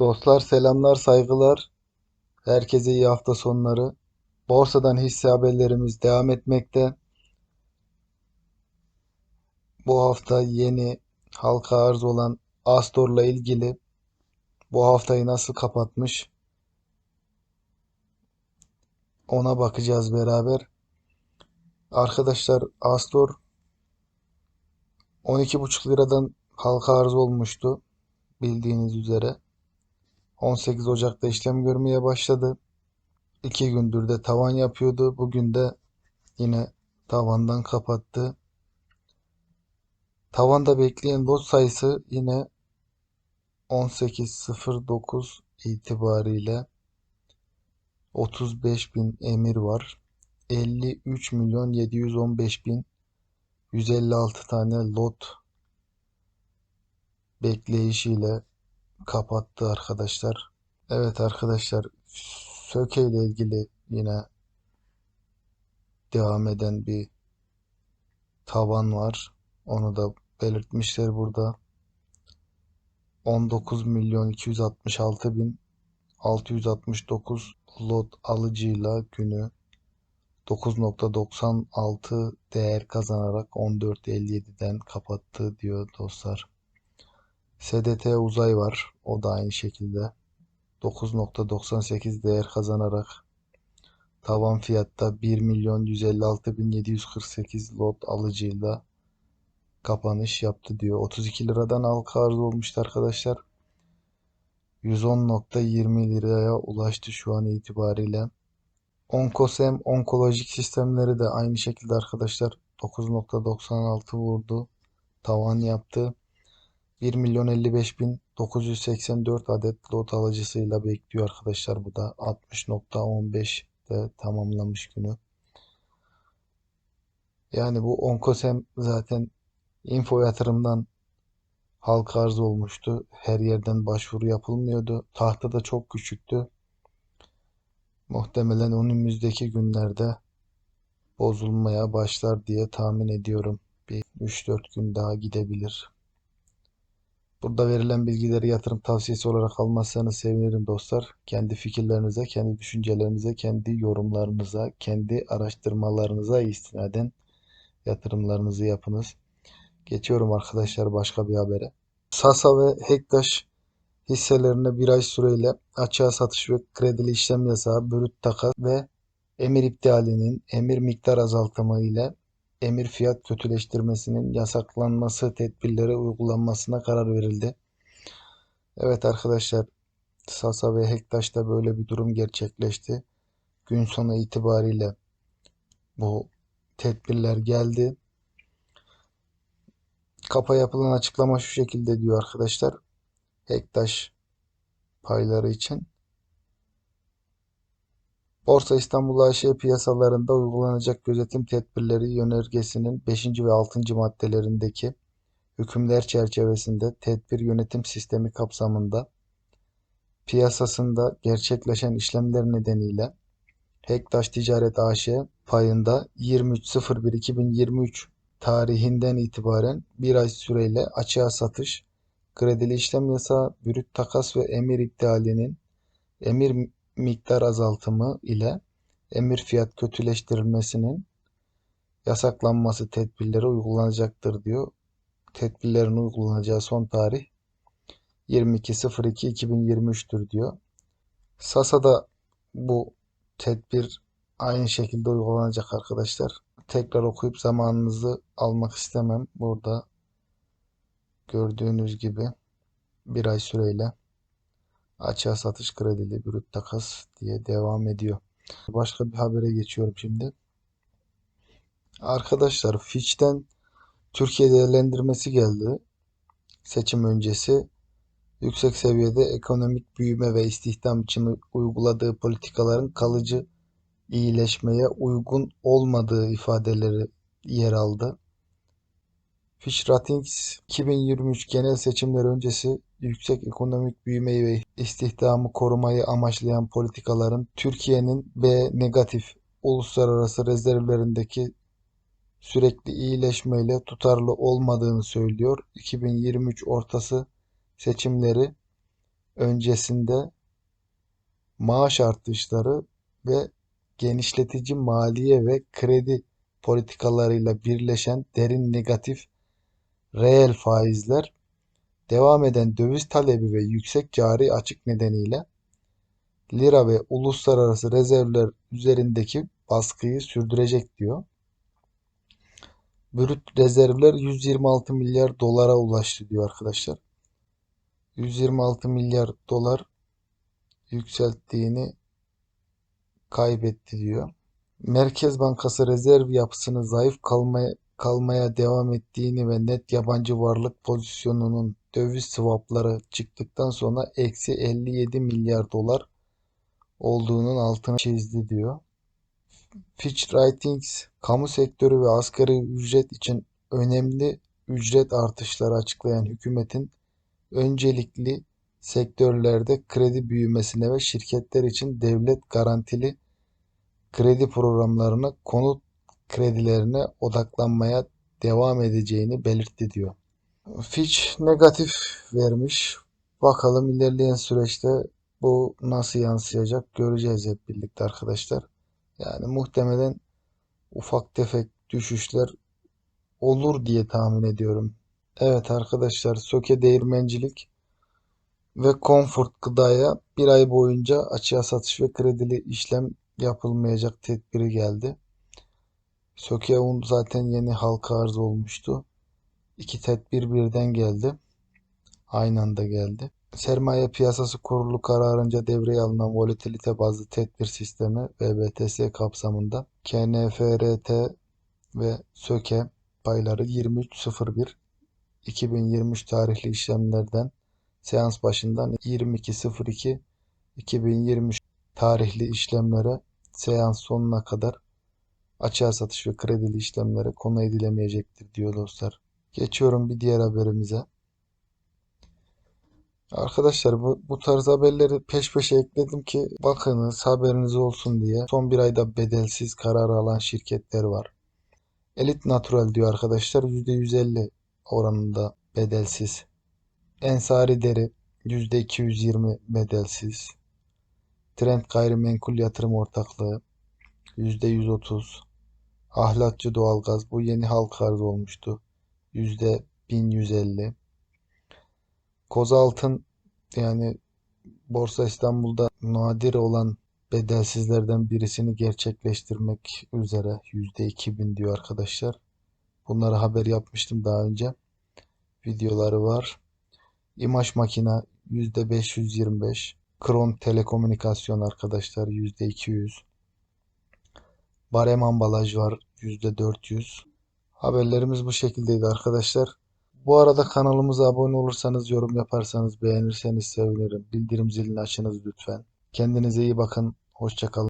Dostlar selamlar, saygılar. Herkese iyi hafta sonları. Borsadan hisse haberlerimiz devam etmekte. Bu hafta yeni halka arz olan Astor'la ilgili bu haftayı nasıl kapatmış ona bakacağız beraber. Arkadaşlar Astor 12,5 liradan halka arz olmuştu bildiğiniz üzere. 18 Ocak'ta işlem görmeye başladı. 2 gündür de tavan yapıyordu. Bugün de yine tavandan kapattı. Tavanda bekleyen lot sayısı yine 18.09 itibariyle 35 bin emir var. 53 milyon 715 bin 156 tane lot bekleyişiyle kapattı arkadaşlar. Evet arkadaşlar Söke ile ilgili yine devam eden bir tavan var. Onu da belirtmişler burada. 19 milyon 266 bin 669 lot alıcıyla günü 9.96 değer kazanarak 14.57'den kapattı diyor dostlar. SDT uzay var. O da aynı şekilde 9.98 değer kazanarak tavan fiyatta 1 milyon 156 bin 748 lot alıcıyla kapanış yaptı diyor. 32 liradan halka arz olmuştu arkadaşlar. 110.20 liraya ulaştı şu an itibariyle. Onkosem onkolojik sistemleri de aynı şekilde arkadaşlar 9.96 vurdu. Tavan yaptı. 1 milyon 55 bin 984 adet lot alıcısıyla bekliyor arkadaşlar. Bu da 60.15'te tamamlamış günü. Yani bu Onkosem zaten info yatırımdan halka arz olmuştu. Her yerden başvuru yapılmıyordu. Tahta da çok küçüktü. Muhtemelen önümüzdeki günlerde bozulmaya başlar diye tahmin ediyorum. Bir 3-4 gün daha gidebilir. Burada verilen bilgileri yatırım tavsiyesi olarak almazsanız sevinirim dostlar. Kendi fikirlerinize, kendi düşüncelerinize, kendi yorumlarınıza, kendi araştırmalarınıza istinaden yatırımlarınızı yapınız. Geçiyorum arkadaşlar başka bir habere. Sasa ve Hektaş hisselerine bir ay süreyle açığa satış ve kredili işlem yasağı, bürüt takas ve emir iptalinin emir miktar azaltımı ile emir fiyat kötüleştirmesinin yasaklanması tedbirleri uygulanmasına karar verildi. Evet arkadaşlar Sasa ve Hektaş'ta böyle bir durum gerçekleşti. Gün sonu itibariyle bu tedbirler geldi. Kapa yapılan açıklama şu şekilde diyor arkadaşlar. Hektaş payları için. Borsa İstanbul AŞ piyasalarında uygulanacak gözetim tedbirleri yönergesinin 5. ve 6. maddelerindeki hükümler çerçevesinde tedbir yönetim sistemi kapsamında piyasasında gerçekleşen işlemler nedeniyle Hektaş Ticaret AŞ payında 23.01.2023 tarihinden itibaren bir ay süreyle açığa satış, kredili işlem yasağı, bürüt takas ve emir iptalinin emir miktar azaltımı ile emir fiyat kötüleştirilmesinin yasaklanması tedbirleri uygulanacaktır diyor. Tedbirlerin uygulanacağı son tarih 22.02.2023'tür diyor. Sasa'da bu tedbir aynı şekilde uygulanacak arkadaşlar. Tekrar okuyup zamanınızı almak istemem. Burada gördüğünüz gibi bir ay süreyle açığa satış kredili brüt takas diye devam ediyor. Başka bir habere geçiyorum şimdi. Arkadaşlar Fitch'ten Türkiye değerlendirmesi geldi. Seçim öncesi yüksek seviyede ekonomik büyüme ve istihdam için uyguladığı politikaların kalıcı iyileşmeye uygun olmadığı ifadeleri yer aldı. Fitch Ratings 2023 genel seçimler öncesi yüksek ekonomik büyümeyi ve istihdamı korumayı amaçlayan politikaların Türkiye'nin B negatif uluslararası rezervlerindeki sürekli iyileşmeyle tutarlı olmadığını söylüyor. 2023 ortası seçimleri öncesinde maaş artışları ve genişletici maliye ve kredi politikalarıyla birleşen derin negatif reel faizler, devam eden döviz talebi ve yüksek cari açık nedeniyle lira ve uluslararası rezervler üzerindeki baskıyı sürdürecek diyor. Brüt rezervler 126 milyar dolara ulaştı diyor arkadaşlar. 126 milyar dolar yükselttiğini kaybetti diyor. Merkez Bankası rezerv yapısını zayıf kalmaya, kalmaya devam ettiğini ve net yabancı varlık pozisyonunun döviz swapları çıktıktan sonra eksi 57 milyar dolar olduğunun altını çizdi diyor. Fitch Ratings, kamu sektörü ve asgari ücret için önemli ücret artışları açıklayan hükümetin öncelikli sektörlerde kredi büyümesine ve şirketler için devlet garantili kredi programlarına, konut kredilerine odaklanmaya devam edeceğini belirtti diyor. Fitch negatif vermiş. Bakalım ilerleyen süreçte bu nasıl yansıyacak göreceğiz hep birlikte arkadaşlar. Yani muhtemelen ufak tefek düşüşler olur diye tahmin ediyorum. Evet arkadaşlar Söke Değirmencilik ve Comfort Gıda'ya bir ay boyunca açığa satış ve kredili işlem yapılmayacak tedbiri geldi. Söke Un zaten yeni halka arz olmuştu. İki tedbir birden geldi. Aynı anda geldi. Sermaye Piyasası Kurulu kararınca devreye alınan volatilite bazlı tedbir sistemi VBTS kapsamında KNFRT ve SÖKE payları 23.01 2023 tarihli işlemlerden seans başından 22.02 2023 tarihli işlemlere seans sonuna kadar açığa satış ve kredili işlemlere konu edilemeyecektir diyor dostlar. Geçiyorum bir diğer haberimize. Arkadaşlar bu, bu tarz haberleri peş peşe ekledim ki bakınız haberiniz olsun diye. Son bir ayda bedelsiz karar alan şirketler var. Elite Natural diyor arkadaşlar %150 oranında bedelsiz. Ensari Deri %220 bedelsiz. Trend Gayrimenkul Yatırım Ortaklığı %130. Ahlakçı Doğalgaz bu yeni halka arz olmuştu. %1150. Kozaltın yani Borsa İstanbul'da nadir olan bedelsizlerden birisini gerçekleştirmek üzere %2000 diyor arkadaşlar. Bunları haber yapmıştım daha önce. Videoları var. İmaj makina %525. Kron Telekomünikasyon arkadaşlar %200. Barem ambalaj var %400. Haberlerimiz bu şekildeydi arkadaşlar. Bu arada kanalımıza abone olursanız, yorum yaparsanız, beğenirseniz sevinirim. Bildirim zilini açınız lütfen. Kendinize iyi bakın. Hoşçakalın.